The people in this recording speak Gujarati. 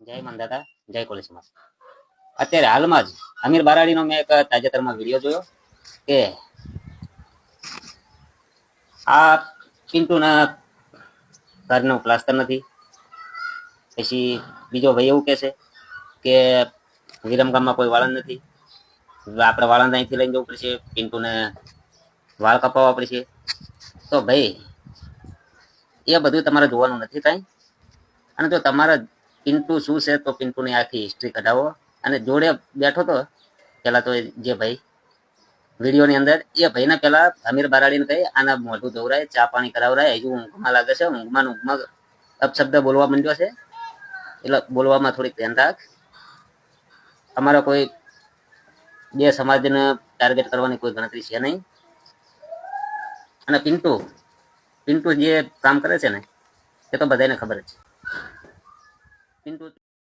જય મંદાતા જય કોલેજ સમાજ. અત્યારે હાલમાં જ અમીર બારાડીનો મેં એક તાજેતરમાં વીડિયો જોયો કે આ પિન્ટુના ઘરનું પ્લાસ્ટર નથી. પછી બીજો ભાઈ એવું કહે છે કે વિરમગામમાં કોઈ વાળંદ નથી. આપણે વાળંદ અહીંથી લઈને જવું પડશે, પિન્ટુને વાળ કપાવવા પડશે. તો ભાઈ, એ બધું તમારે જોવાનું નથી કાંઈ. અને જો તમારા પિન્ટુ શું છે તો પિન્ટુની આખી હિસ્ટ્રી કઢાવો. અને જોડે બેઠો તો પેલા તો જે ભાઈ વિડીયોની અંદર, એ ભાઈને પેલા અમીર બારાડીને કહી, આના મોઢું ધોવરાય ચા પાણી કરાવરાય, હજુ ઊંઘમાં લાગે છે, ઊંઘમાં ઊંઘમાં અપશબ્દ બોલવા માંડ્યો છે. એટલે બોલવામાં થોડીક ધ્યાન રાખ. અમારા કોઈ બે સમાજને ટાર્ગેટ કરવાની કોઈ ગણતરી છે નહીં. અને પિન્ટુ પિન્ટુ જે કામ કરે છે ને, એ તો બધાને ખબર છે. પિન્ટુ